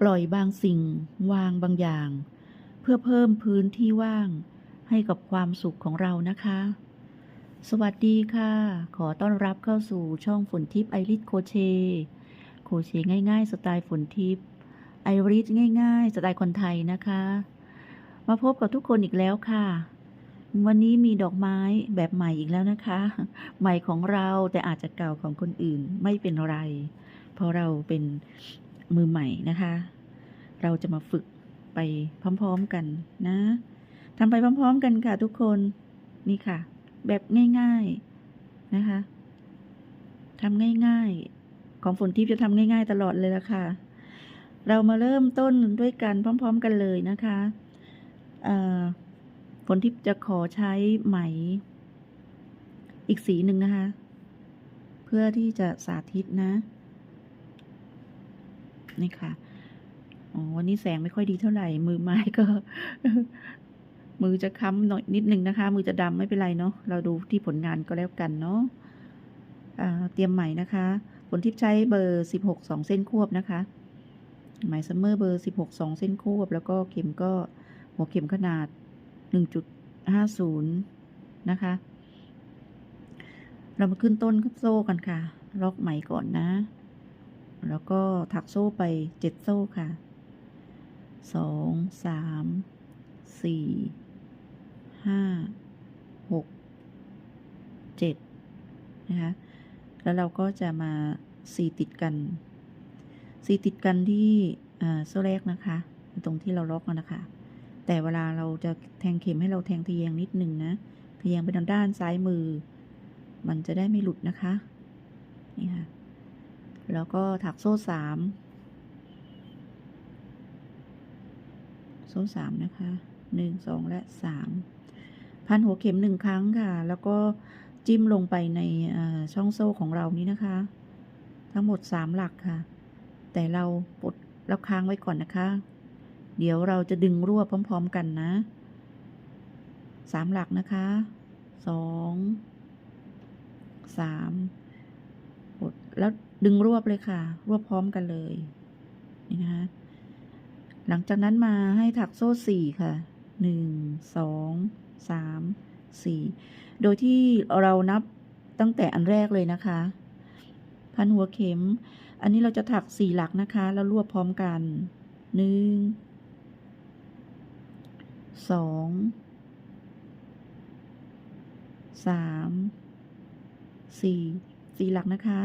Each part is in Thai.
ปล่อยบางสิ่งวางบางอย่าง เพื่อเพิ่มพื้นที่ว่างให้กับความสุขของเรานะคะ สวัสดีค่ะ ขอต้อนรับเข้าสู่ช่องฝนทิพย์ไอริสโคเช โคเชง่าย ๆ สไตล์ฝนทิพย์ไอริสง่าย ๆ สไตล์คนไทยนะคะ มาพบกับทุกคนอีกแล้วค่ะ วันนี้มีดอกไม้แบบใหม่อีกแล้วนะคะ ใหม่ของเราแต่อาจจะเก่าของคนอื่นไม่เป็นไร เพราะเราเป็น มือใหม่นะคะ เราจะมาฝึกไปพร้อมๆกันนะทำไปพร้อม ๆ กันค่ะทุกคนนี่ค่ะ แบบง่ายๆนะคะทำง่ายๆ ของฝนทิพย์จะทำง่าย ๆ ตลอดเลยละค่ะ เรามาเริ่มต้นด้วยกันพร้อม ๆ กันเลยนะคะฝนทิพย์จะขอใช้ไหม อีกสีหนึ่งนะคะ เพื่อที่จะสาธิตนะ นี่ค่ะอ๋อวันนี้แสงไม่ค่อยดีเท่าไหร่ มือไม้ก็ มือจะค้ำหน่อยนิดนึงนะคะ มือจะดำไม่เป็นไรเนาะเราดูที่ผลงานก็แล้วกันเนาะเตรียมไหมนะคะผลทิพย์ใช้เบอร์สิบหกสองเส้นควบนะคะไหมซัมเมอร์เบอร์สิบหกสองเส้นควบ แล้วก็เข็มก็หัวเข็มขนาดหนึ่งจุดห้าศูนย์นะคะ เรามาขึ้นต้นโซ่กันค่ะ ล็อกไหมก่อนนะ แล้วก็ถักโซ่ไปเจ็ดโซ่ค่ะสองสามสี่ห้าหกเจ็ดนะคะแล้วเราก็จะมาสี่ติดกันสี่ติดกันที่โซ่แรกนะคะ ตรงที่เราล็อกนะคะ แต่เวลาเราจะแทงเข็มให้เราแทงทะแยงนิดนึงนะทะแยงไปทางด้านซ้ายมือ มันจะได้ไม่หลุดนะคะ นี่ค่ะ แล้วก็ถักโซ่สามโซ่สามนะคะหนึ่งสองและสามพันหัวเข็มหนึ่งครั้งค่ะ แล้วก็จิ้มลงไปในช่องโซ่ของเรานี้นะคะ ทั้งหมดสามหลักค่ะ แต่เราปลดแล้วค้างไว้ก่อนนะคะ เดี๋ยวเราจะดึงรวบพร้อม ๆ กันนะสามหลักนะคะสองสามกดแล้ว ดึงรวบเลยค่ะ รวบพร้อมกันเลยนี่นะคะหลังจากนั้นมาให้ถักโซ่สี่ค่ะหนึ่งสองสามสี่โดยที่เรานับตั้งแต่อันแรกเลยนะคะ พันหัวเข็ม อันนี้เราจะถักสี่หลักนะคะ แล้วรวบพร้อมกันหนึ่งสองสามสี่สี่หลักนะคะ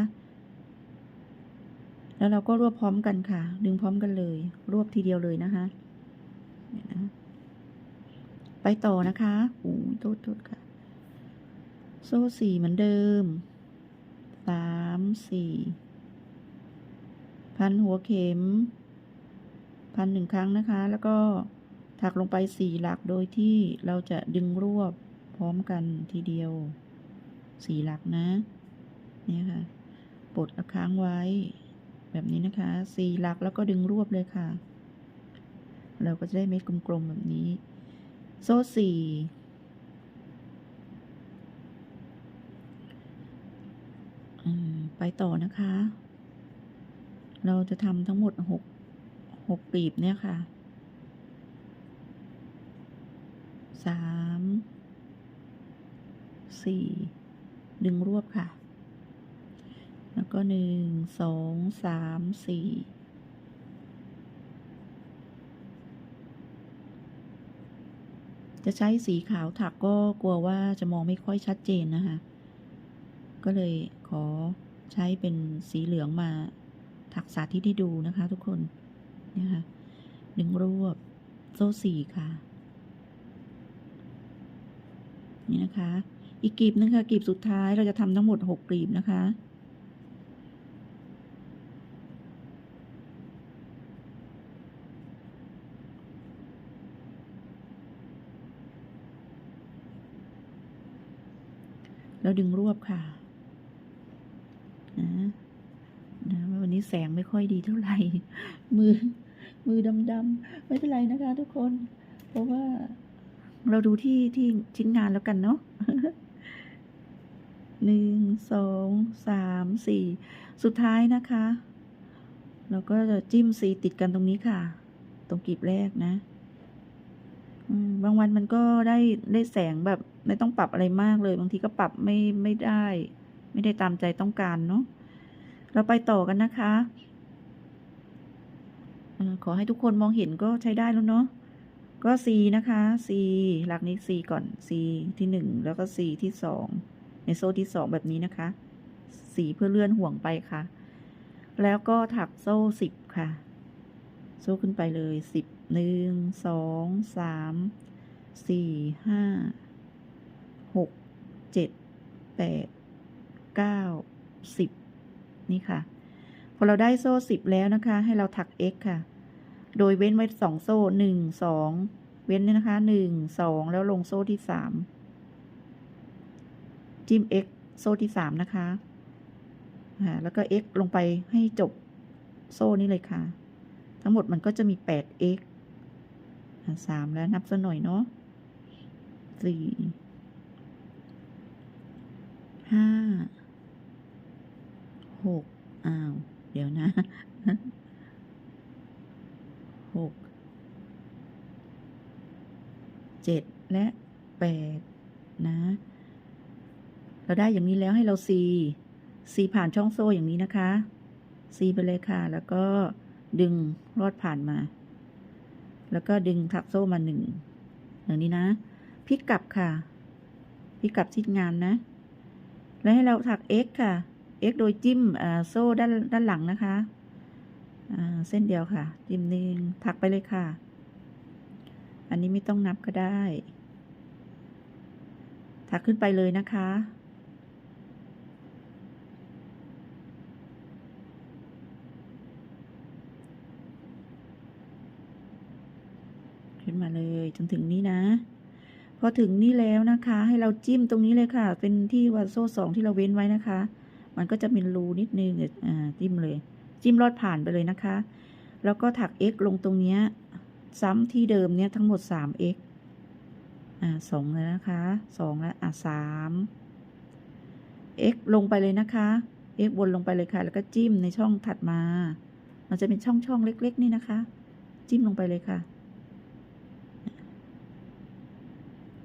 แล้วเราก็รวบพร้อมกันค่ะ ดึงพร้อมกันเลย รวบทีเดียวเลยนะคะนะไปต่อนะคะโอ้โทษโทษค่ะ โซ่สี่เหมือนเดิม สามสี่ พันหัวเข็ม พันหนึ่งครั้งนะคะ แล้วก็ถักลงไปสี่หลักโดยที่เราจะดึงรวบพร้อมกันทีเดียว สี่หลักนะ เนี่ยค่ะ ปลดค้างไว้ แบบนี้นะคะสี่หลักแล้วก็ดึงรวบเลยค่ะ เราก็จะได้เม็ดกลมๆแบบนี้ โซ่สี่ไปต่อนะคะ เราจะทำทั้งหมดหกหกปีบเนี่ยค่ะสามสี่ดึงรวบค่ะ แล้วก็หนึ่งสองสามสี่จะใช้สีขาวถักก็กลัวว่าจะมองไม่ค่อยชัดเจนนะคะ ก็เลยขอใช้เป็นสีเหลืองมาถักสาธิตให้ดูนะคะทุกคนนะคะดึงรวบโซ่สี่ค่ะ นี่นะคะ อีกกลีบนึงค่ะกลีบสุดท้ายเราจะทำทั้งหมดหกกลีบนะคะ แล้วดึงรวบค่ะนะนะวันนี้แสงไม่ค่อยดีเท่าไหร่ มือ มือดำๆไม่เป็นไรนะคะ ทุกคน เพราะว่าเราดูที่ที่ชิ้นงานแล้วกันเนาะหนึ่งสองสามสี่สุดท้ายนะคะแล้วก็จะจิ้มซีติดกันตรงนี้ค่ะ ตรงกลีบแรกนะ บางวันมันก็ได้ได้แสงแบบไม่ต้องปรับอะไรมากเลย บางทีก็ปรับไม่ไม่ได้ ไม่ได้ตามใจต้องการเนาะเราไปต่อกันนะคะขอให้ทุกคนมองเห็นก็ใช้ได้แล้วเนาะก็ C นะคะ C หลักนี้ C ก่อน C ที่หนึ่งแล้วก็ C ที่สองในโซ่ที่สองแบบนี้นะคะ สีเพื่อเลื่อนห่วงไปค่ะ แล้วก็ถักโซ่สิบค่ะ โซ่ขึ้นไปเลยสิบ หนึ่งสองสามสี่ห้าหกเจ็ดแปดเก้าสิบนี่ค่ะ พอเราได้โซ่สิบแล้วนะคะ ให้เราถัก x ค่ะ โดยเว้นไว้สองโซ่หนึ่งสองเว้นเนี่ยนะคะหนึ่งสองแล้วลงโซ่ที่สามจิ้ม x โซ่ที่สามนะคะแล้วก็ x ลงไปให้จบโซ่นี้เลยค่ะ ทั้งหมดมันก็จะมี 8x อ่า สามแล้วนับสักหน่อยเนาะสี่ห้าหกอ้าว เดี๋ยวนะหกเจ็ดและแปดนะ เราได้อย่างนี้แล้วให้เราซีซีผ่านช่องโซ่อย่างนี้นะคะซีไปเลยค่ะ แล้วก็ดึงรอดผ่านมา แล้วก็ดึงถักโซ่มาหนึ่งอย่างนี้นะพลิกกลับค่ะพลิกกลับทิศงานนะ แล้วให้เราถัก x ค่ะ x โดยจิ้มโซ่ด้านด้านหลังนะคะเส้นเดียวค่ะ จิ้มหนึ่งถักไปเลยค่ะ อันนี้ไม่ต้องนับก็ได้ ถักขึ้นไปเลยนะคะ ขึ้นมาเลย จนถึงนี้นะ พอถึงนี่แล้วนะคะ ให้เราจิ้มตรงนี้เลยค่ะ เป็นที่วัดโซ่สองที่เราเว้นไว้นะคะ มันก็จะเป็นรูนิดนึงเดี๋ยวอ่าจิ้มเลย จิ้มลอดผ่านไปเลยนะคะ แล้วก็ถัก x ลงตรงเนี้ยซ้ำที่เดิมเนี้ยทั้งหมด 3x อ่าสองเลยนะคะสองแล้วอ่าสาม x ลงไปเลยนะคะ x วนลงไปเลยค่ะ แล้วก็จิ้มในช่องถัดมา มันจะเป็นช่องช่องเล็ก ๆ นี่นะคะ จิ้มลงไปเลยค่ะ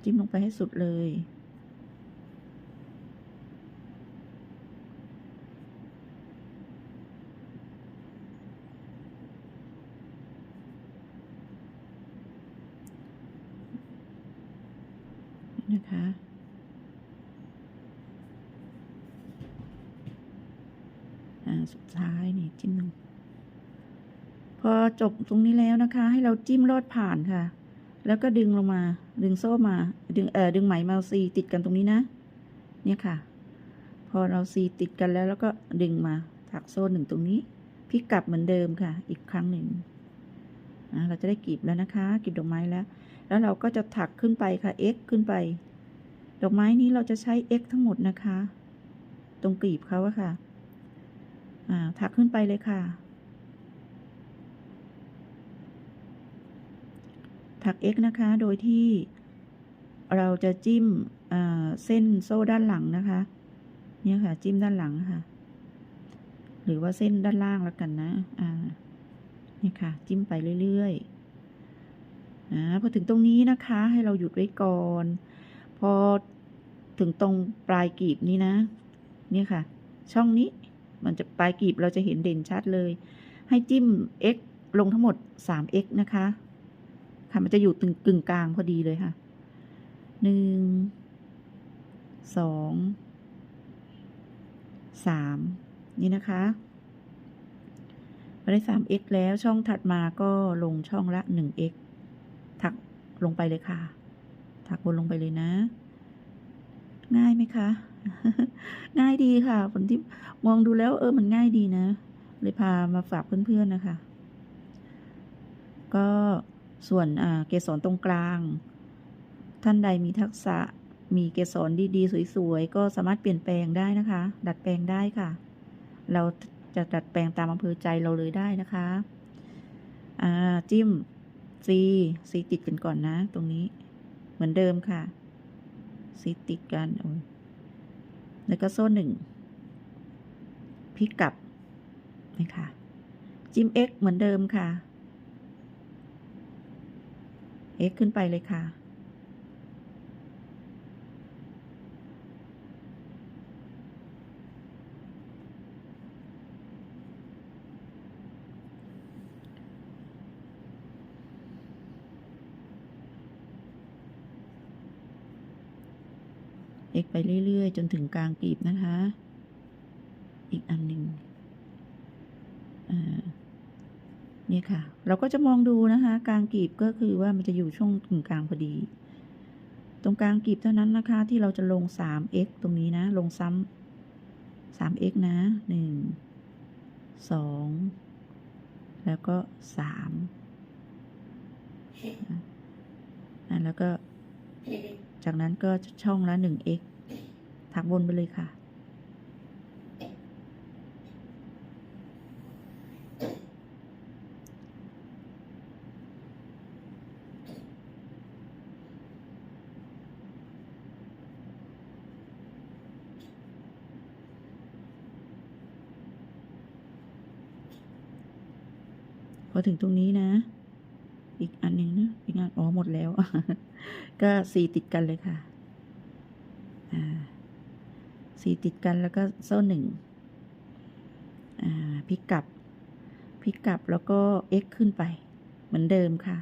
จิ้มลงไปให้สุดเลย นะคะอ่าสุดท้ายนี่จิ้มลงพอจบตรงนี้แล้วนะคะ ให้เราจิ้มลอดผ่านค่ะ แล้วก็ดึงลงมา ดึงโซ่มา ดึงเอ่อดึงไหมมาซีติดกันตรงนี้นะ เนี่ยค่ะ พอเราซีติดกันแล้วแล้วก็ดึงมาถักโซ่หนึ่งตรงนี้พลิกกลับเหมือนเดิมค่ะ อีกครั้งหนึ่งเราจะได้กลีบแล้วนะคะกลีบดอกไม้แล้ว แล้วเราก็จะถักขึ้นไปค่ะ x ขึ้นไป ดอกไม้นี้เราจะใช้ x ทั้งหมดนะคะ ตรงกลีบเขาอะค่ะ อ่า ถักขึ้นไปเลยค่ะ ถัก x นะคะ โดยที่เราจะจิ้มเส้นโซ่ด้านหลังนะคะ เนี่ยค่ะ จิ้มด้านหลังค่ะ หรือว่าเส้นด้านล่างแล้วกันนะ อ่า เนี่ยค่ะ จิ้มไปเรื่อยๆอ่าพอถึงตรงนี้นะคะ ให้เราหยุดไว้ก่อน พอถึงตรงปลายกลีบนี้นะ เนี่ยค่ะ ช่องนี้ มันจะปลายกลีบเราจะเห็นเด่นชัดเลย ให้จิ้ม x ลงทั้งหมด 3x นะคะ ค่ะ มันจะอยู่ตึงกึ่งกลางพอดีเลยค่ะ หนึ่ง สอง สาม นี่นะคะพอได้ 3x แล้วช่องถัดมาก็ลงช่องละ 1x ถักลงไปเลยค่ะ ถักบนลงไปเลยนะ ง่ายไหมคะ ง่ายดีค่ะผลที่มองดูแล้วเออมันง่ายดีนะ เลยพามาฝากเพื่อนๆนะคะ ก็ ส่วนเกสรตรงกลาง ท่านใดมีทักษะมีเกสรดีๆ สวยๆ ก็สามารถเปลี่ยนแปลงได้นะคะ ดัดแปลงได้ค่ะ เราจะดัดแปลงตามอำเภอใจเราเลยได้นะคะจิ้ม C C ติดกันก่อนนะ ตรงนี้เหมือนเดิมค่ะ C ติดกันแล้วก็โซ่หนึ่งพลิกกลับนะคะจจิ้ม x เหมือนเดิมค่ะ x ขึ้นไปเลยค่ะ x ไปเรื่อย ๆ จนถึงกลางกลีบนะคะ อีกอันหนึ่งอ่า นี่ยค่ะ เราก็จะมองดูนะคะ กลางกลีบก็คือว่ามันจะอยู่ช่วงกึ่งกลางพอดี ตรงกลางกลีบเท่านั้นนะคะ ที่เราจะลง 3x ตรงนี้นะ ลงซ้ำ 3x นะ 1 2 แล้วก็3อะแล้วก็ จากนั้นก็ช่องละ 1x ถักวนไปเลยค่ะ พอถึงตรงนี้นะ อีกอันหนึ่งนะอีกงานอ๋อหมดแล้ว ก็สี่ติดกันเลยค่ะ อ่าสี่ติดกันแล้วก็โซ่หนึ่งอ่าพลิกกลับพลิกกลับแล้วก็ x ขึ้นไป เหมือนเดิมค่ะ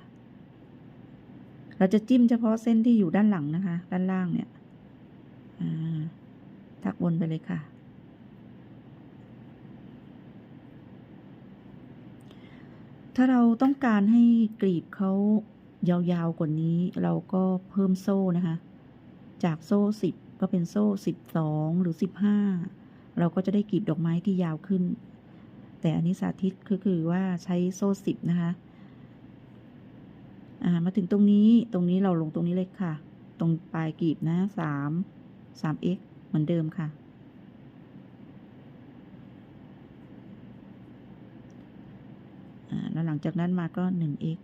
เราจะจิ้มเฉพาะเส้นที่อยู่ด้านหลังนะคะ ด้านล่างเนี่ยทักวนไปเลยค่ะ ถ้าเราต้องการให้กลีบเขายาวๆกว่านี้ เราก็เพิ่มโซ่นะคะ จากโซ่สิบก็เป็นโซ่สิบสองหรือสิบห้าเราก็จะได้กลีบดอกไม้ที่ยาวขึ้น แต่อันนี้สาธิตก็คือว่าใช้โซ่สิบนะคะอ่ามาถึงตรงนี้ตรงนี้เราลงตรงนี้เลยค่ะ ตรงปลายกลีบนะสามสาม x เหมือนเดิมค่ะ อ่า แล้วหลังจากนั้นมาก็ 1x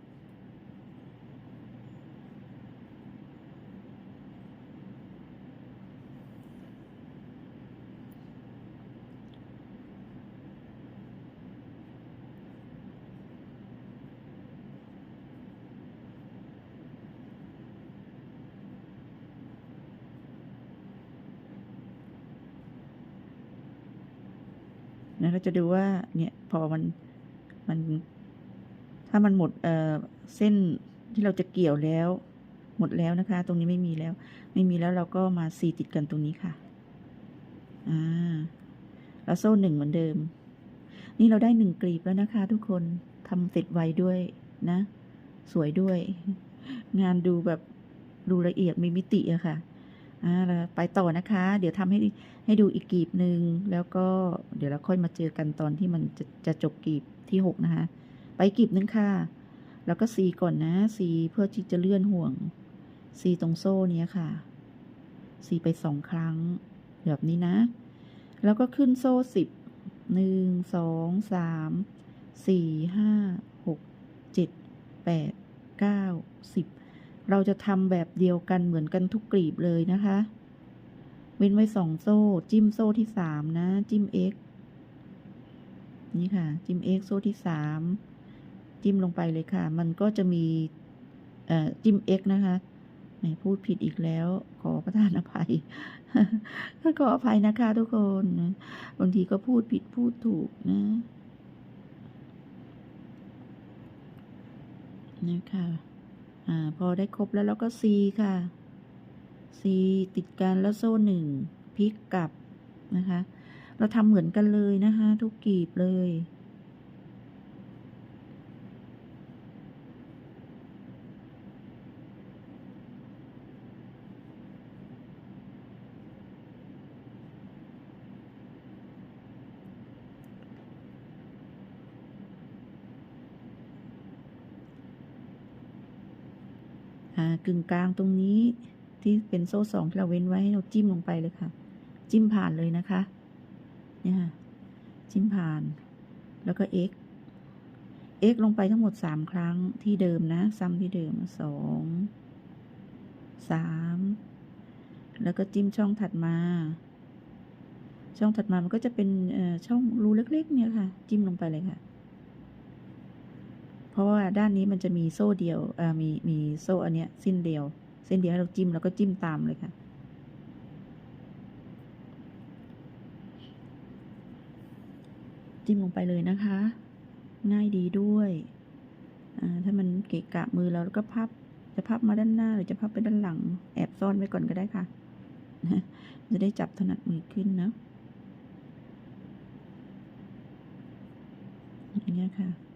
นะเราจะดูว่าเนี่ยพอมันมัน ถ้ามันหมดเเส้นที่เราจะเกี่ยวแล้ว หมดแล้วนะคะ ตรงนี้ไม่มีแล้ว ไม่มีแล้วเราก็มาซีติดกันตรงนี้ค่ะอ่าแล้วโซ่หนึ่งเหมือนเดิม นี่เราได้หนึ่งกลีบแล้วนะคะ ทุกคนทำเสร็จไวด้วยนะ สวยด้วย งานดูแบบดูละเอียดมีมิติอะค่ะอ่าแล้วไปต่อนะคะ เดี๋ยวทำให้ให้ดูอีกกลีบหนึ่งแล้วก็เดี๋ยวเราค่อยมาเจอกันตอนที่มันจะจะจบกลีบที่หกนะคะ ไปกลีบหนึ่งค่ะ แล้วก็ซีก่อนนะซีเพื่อที่จะเลื่อนห่วงซีตรงโซ่เนี้ยค่ะซีไปสองครั้ง แบบนี้นะ แล้วก็ขึ้นโซ่สิบหนึ่งสองสามสี่ห้าหกเจ็ดแปดเก้าสิบเราจะทำแบบเดียวกันเหมือนกันทุกกลีบเลยนะคะ เว้นไว้สองโซ่ จิ้มโซ่ที่สามนะ จิ้ม x นี่ค่ะ จิ้ม x โซ่ที่สาม จิ้มลงไปเลยค่ะ มันก็จะมีจิ้ม x นะคะแหมพูดผิดอีกแล้ว ขอประทานอภัยขออภัยนะคะทุกคนบางทีก็พูดผิดพูดถูกนะนะคะอ่า พอได้ครบแล้วเราก็ C ค่ะ C ติดกันแล้วโซ่หนึ่งพลิกกลับนะคะ เราทำเหมือนกันเลยนะคะ ทุกกลีบเลย อ่า กึ่งกลางตรงนี้ที่เป็นโซ่สองที่เราเว้นไว้ให้เราจิ้มลงไปเลยค่ะ จิ้มผ่านเลยนะคะ เนี่ยค่ะจิ้มผ่าน แล้วก็ x x ลงไปทั้งหมดสามครั้งที่เดิมนะ ซ้ำที่เดิมสองสามแล้วก็จิ้มช่องถัดมา ช่องถัดมามันก็จะเป็นช่องรูเล็ก ๆ เนี่ยค่ะ จิ้มลงไปเลยค่ะ เพราะว่าด้านนี้มันจะมีโซ่เดียวมีมีโซ่อันเนี้ยสิ้นเดียว เส้นเดียวให้เราจิ้มแล้วก็จิ้มตามเลยค่ะจิ้มลงไปเลยนะคะ ง่ายดีด้วยถ้ามันเกะกะมือเราแล้วก็พับ จะพับมาด้านหน้าหรือจะพับไปด้านหลัง แอบซ่อนไว้ก่อนก็ได้ค่ะนะจะได้จับถนัดมือขึ้นนะอย่างเงี้ยค่ะ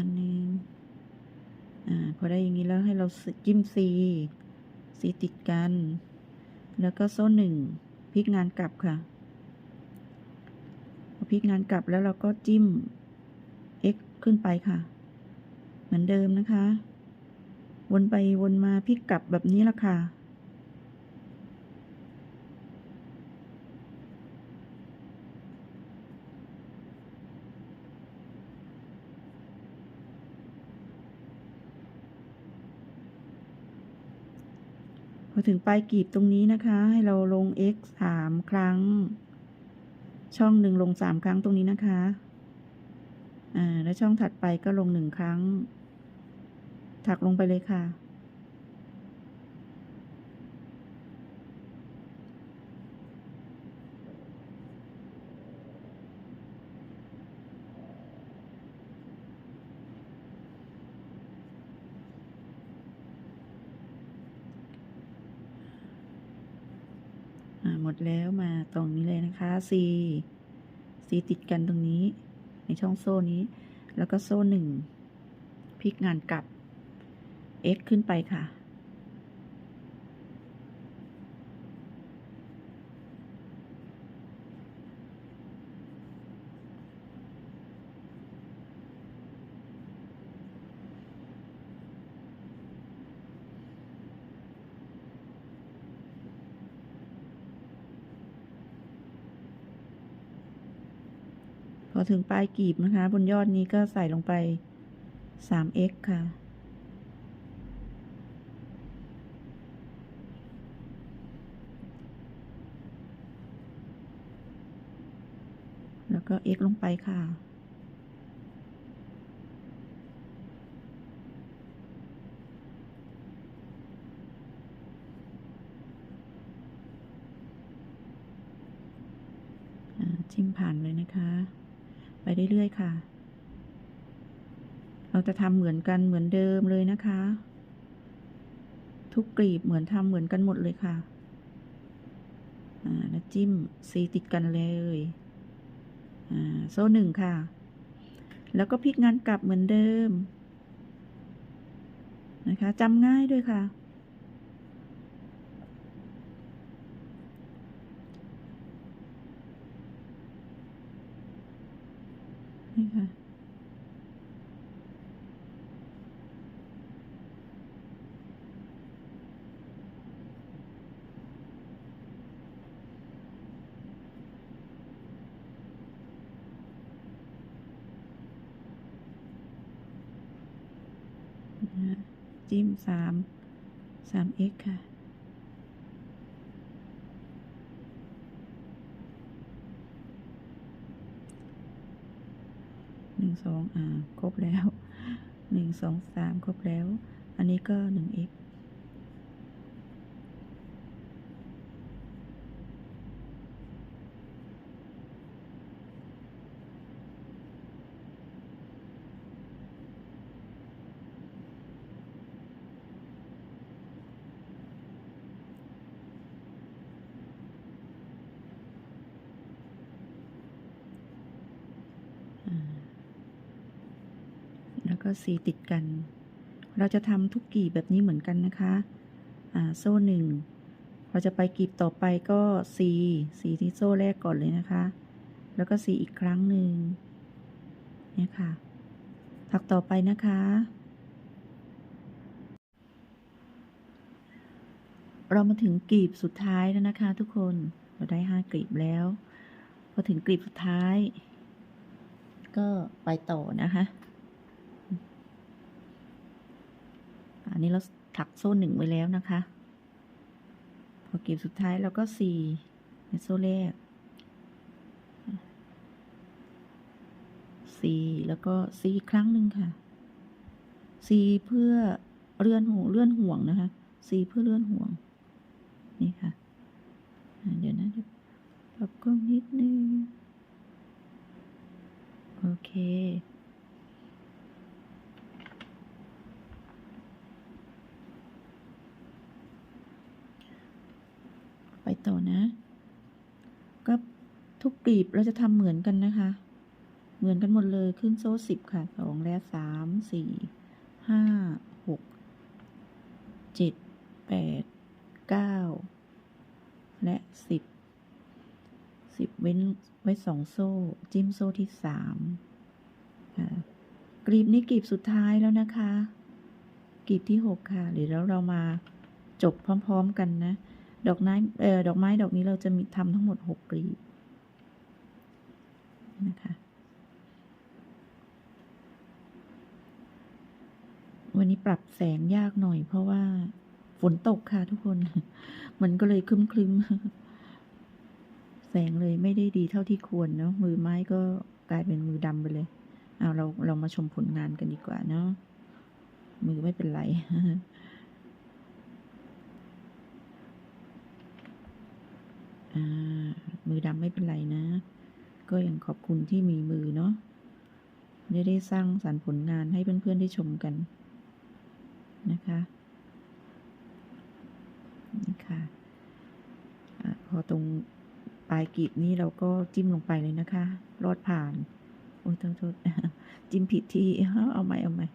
อันหนึ่งอ่า พอได้อย่างนี้แล้วให้เราจิ้มซีซีติดกัน แล้วก็โซ่หนึ่งพลิกงานกลับค่ะพอพลิกงานกลับแล้วเราก็จิ้ม x ขึ้นไปค่ะ เหมือนเดิมนะคะ วนไปวนมาพลิกกลับแบบนี้ละค่ะ พอถึงปลายกลีบตรงนี้นะคะ ให้เราลง x สามครั้ง ช่องหนึ่งลงสามครั้งตรงนี้นะคะ อ่า แล้วช่องถัดไปก็ลงหนึ่งครั้ง ถักลงไปเลยค่ะ แล้วมาตรงนี้เลยนะคะ C C ติดกันตรงนี้ ในช่องโซ่นี้ แล้วก็โซ่หนึ่งพลิกงานกลับ X ขึ้นไปค่ะ พ อถึงปลายกลีบนะคะ บนยอดนี้ก็ใส่ลงไป 3x ค่ะ แล้วก็ x ลงไปค่ะอ่าจิ้มผ่านเลยนะคะ ไปเรื่อยๆค่ะ เราจะทำเหมือนกันเหมือนเดิมเลยนะคะ ทุกกลีบเหมือนทำเหมือนกันหมดเลยค่ะอ่าแล้วจิ้มซีติดกันเลยอ่าโซ่หนึ่งค่ะ แล้วก็พลิกงานกลับเหมือนเดิมนะคะจำง่ายด้วยค่ะ นี่ค่ะ นะฮะ จิ้มสามสาม x ค่ะ หนึ่งสองอ่า ครบแล้ว หนึ่งสองสามครบแล้ว อันนี้ก็หนึ่ง x ก็สีติดกัน เราจะทำทุกกีบแบบนี้เหมือนกันนะคะอ่าโซ่หนึ่งเราจะไปกีบต่อไปก็สีสีที่โซ่แรกก่อนเลยนะคะ แล้วก็สีอีกครั้งหนึ่งเนี่ยค่ะถักต่อไปนะคะ เรามาถึงกลีบสุดท้ายแล้วนะคะ ทุกคนเราได้ห้ากลีบแล้ว พอถึงกลีบสุดท้าย ก็ไปต่อนะคะ อันนี้เราถักโซ่หนึ่งไว้แล้วนะคะ พอเก็บสุดท้ายเราก็สี่ในโซ่แรกสี่แล้วก็สี่ครั้งหนึ่งค่ะสี่เพื่อเลื่อนห่วงเลื่อนห่วงนะคะสี่เพื่อเลื่อนห่วง นี่ค่ะ เดี๋ยวนะปรับกล้องนิดนึง โอเค ต่อนะ ก็ทุกกลีบเราจะทำเหมือนกันนะคะ เหมือนกันหมดเลยขึ้นโซ่สิบค่ะสองและสามสี่ห้าหกเจ็ดแปดเก้าและสิบสิบเว้นไว้สองโซ่ จิ้มโซ่ที่สามกลีบนี้กลีบสุดท้ายแล้วนะคะ กลีบที่หกค่ะเดี๋ยวเราเรามาจบพร้อม ๆ กันนะ ดอกไม้เอ่อดอกไม้ดอกนี้เราจะมีทำทั้งหมดหกกลีบนะคะวันนี้ปรับแสงยากหน่อย เพราะว่าฝนตกค่ะทุกคน มันก็เลยคลึ้มๆ แสงเลยไม่ได้ดีเท่าที่ควรเนาะ มือไม้ก็กลายเป็นมือดำไปเลย เอาเราเรามาชมผลงานกันดีกว่าเนาะ มือไม่เป็นไร อ่า มือดำไม่เป็นไรนะ ก็ยังขอบคุณที่มีมือเนาะได้ได้สร้างสรรค์ผลงานให้เพื่อนๆได้ชมกันนะคะนี่ค่ะอะพอตรงปลายกรีบนี้เราก็จิ้มลงไปเลยนะคะ รอดผ่าน โอ้ยโทษจิ้มผิดที่เอาใหม่เอาใหม่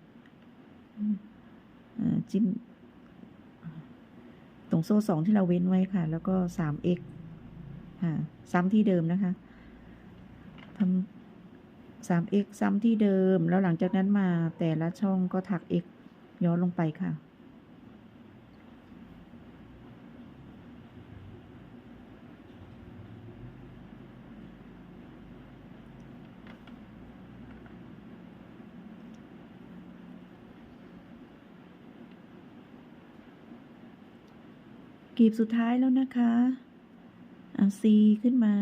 อ่าจิ้ม ตรงโซ่สองที่เราเว้นไว้ค่ะ แล้วก็สาม x ค่ะซ้ ซ้ำที่เดิมนะคะทำสาม x ซ้ำที่เดิม แล้วหลังจากนั้นมาแต่ละช่องก็ถัก x ย้อนลงไปค่ะกลีบสุดท้ายแล้วนะคะ เอาซีขึ้นมา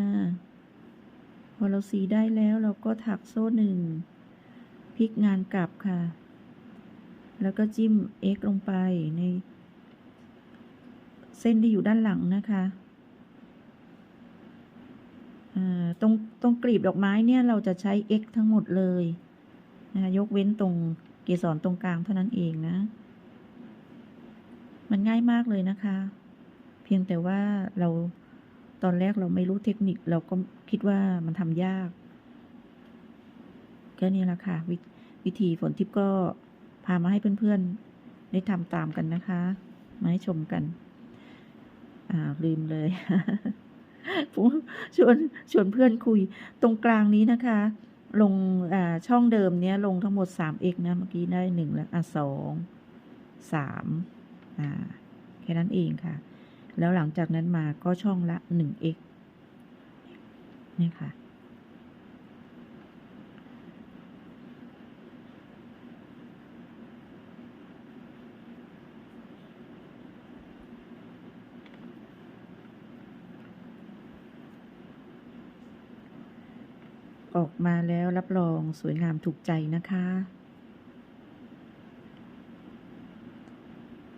พอเราซีได้แล้วเราก็ถักโซ่หนึ่งพลิกงานกลับค่ะ แล้วก็จิ้ม x ลงไปใน เส้นที่อยู่ด้านหลังนะคะตรงตรงกลีบดอกไม้เนี่ยเราจะใช้ x ทั้งหมดเลยนะคะยกเว้นตรงเกสรตรงกลางเท่านั้นเองนะ มันง่ายมากเลยนะคะ เพียงแต่ว่าเรา ตอนแรกเราไม่รู้เทคนิคเราก็คิดว่ามันทำยาก ก็นี่แหละค่ะววิธีฝนทิพย์ก็พามาให้เพื่อนๆ ได้ทำตามกันนะคะ มาให้ชมกัน อ่าลืมเลยผมชวนชวนเพื่อนคุยตรงกลางนี้นะคะ ลงอ่าช่องเดิมเนี้ย ลงทั้งหมดสามเอกนะ เมื่อกี้ได้หนึ่งแล้วอะสองสามอ่าแค่นั้นเองค่ะ แล้วหลังจากนั้นมาก็ช่องละหนึ่ง x นี่ค่ะ ออกมาแล้วรับรองสวยงามถูกใจนะคะ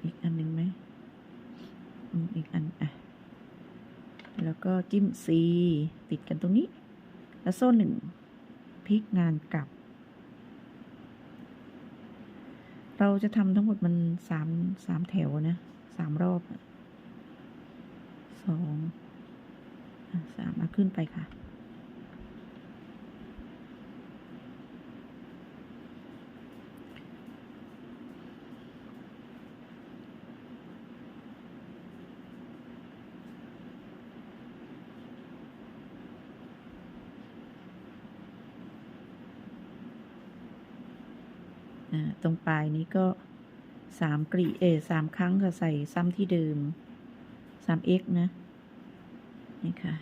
อีกอันหนึ่งไหม อืมอีกอันอะแล้วก็จิ้ม C ติดกันตรงนี้ แล้วโซ่หนึ่งพลิกงานกลับ เราจะทำทั้งหมดมันสามสามแถวนะสามรอบสองสามมาขึ้นไปค่ะ อ่า ตรงปลายนี้ก็สามกรีเอสามครั้งค่ะใส่ซ้ำที่เดิมสามเอ็กนะ นี่ค่ะ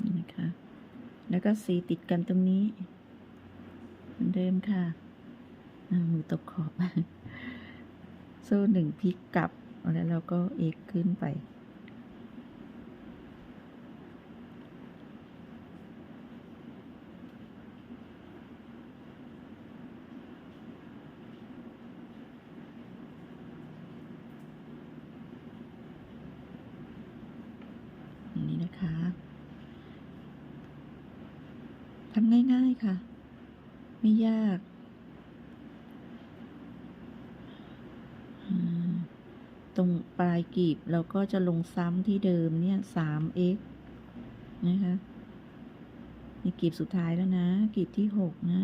อ แล้วก็สีติดกันตรงนี้ เหมือนเดิมค่ะมือตกขอบโซ่หนึ่งพลิกกลับ แล้วเราก็เอกขึ้นไป อย่างนี้นะคะ ทำง่าย ๆ ค่ะ ไม่ยากอ่าตรงปลาย กีบเราก็จะลงซ้ำที่เดิมเนี่ย 3x นะคะนี่กีบสุดท้ายแล้วนะ กีบที่6นะ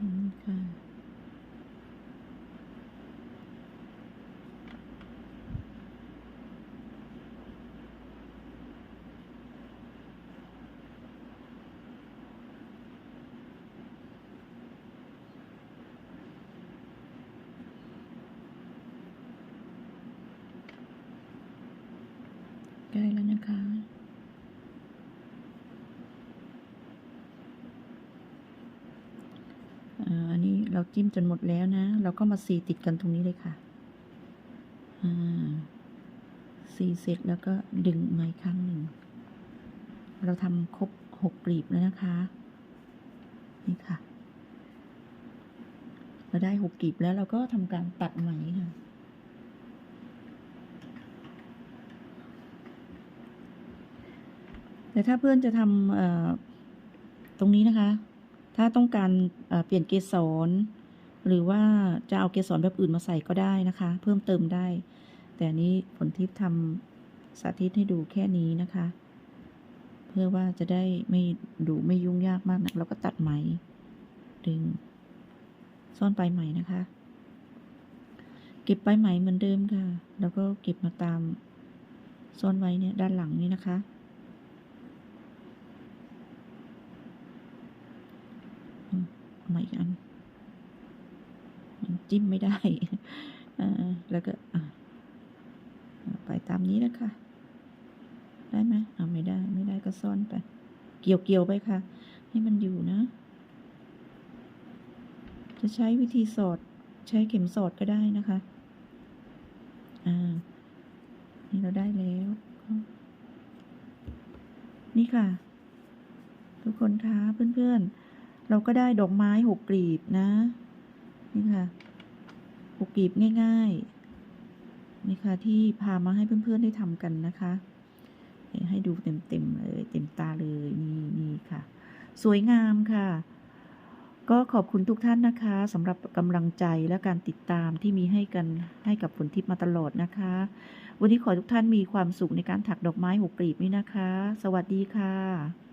อืมค่ะ ใกล้แล้วนะคะ อ่าอันนี้เรา จิ้มจนหมดแล้วนะ เราก็มาสีติดกันตรงนี้เลยค่ะสีเสร็จแล้วก็ดึงมาอีกครั้งหนึ่ง เราทำครบหกกลีบแล้วนะคะ นี่ค่ะ เราได้หกกลีบแล้วเราก็ทำการตัดไหมค่ะแต่ถ้าเพื่อนจะทำตรงนี้นะคะ ถ้าต้องการเปลี่ยนเกสร หรือว่าจะเอาเกสรแบบอื่นมาใส่ก็ได้นะคะ เพิ่มเติมได้ แต่นี้ผลทิพย์ทำสาธิตให้ดูแค่นี้นะคะ เพื่อว่าจะได้ไม่ดูไม่ยุ่งยากมากนะเราก็ตัดไหม ดึง ซ่อนปลายไหมนะคะ เก็บปลายไหมเหมือนเดิมค่ะ แล้วก็เก็บมาตามซ่อนไว้เนี่ยด้านหลังนี้นะคะอืมเอามาอีกอัน มันจิ้มไม่ได้แล้วก็ไปตามนี้นะคะได้ไหมเอาไม่ได้ ไม่ได้ก็ซ่อนไป เกี่ยวเกี่ยวๆไปค่ะ ให้มันอยู่นะ จะใช้วิธีสอด ใช้เข็มสอดก็ได้นะคะ อ่า นี่เราได้แล้ว นี่ค่ะ ทุกคนคะเพื่อนๆ เราก็ได้ดอกไม้หกกลีบนะ นี่ค่ะหกกีบง่ายๆนี่ค่ะที่พามาให้เพื่อนๆได้ทำกันนะคะเดี๋ยวให้ดูเต็มๆเลยเต็มตาเลยนี่นี่ค่ะ สวยงามค่ะ ก็ขอบคุณทุกท่านนะคะสำหรับกำลังใจและการติดตามที่มีให้กันให้กับผลทิพย์มาตลอดนะคะ วันนี้ขอทุกท่านมีความสุขในการถักดอกไม้หกกลีบนี้นะคะ สวัสดีค่ะ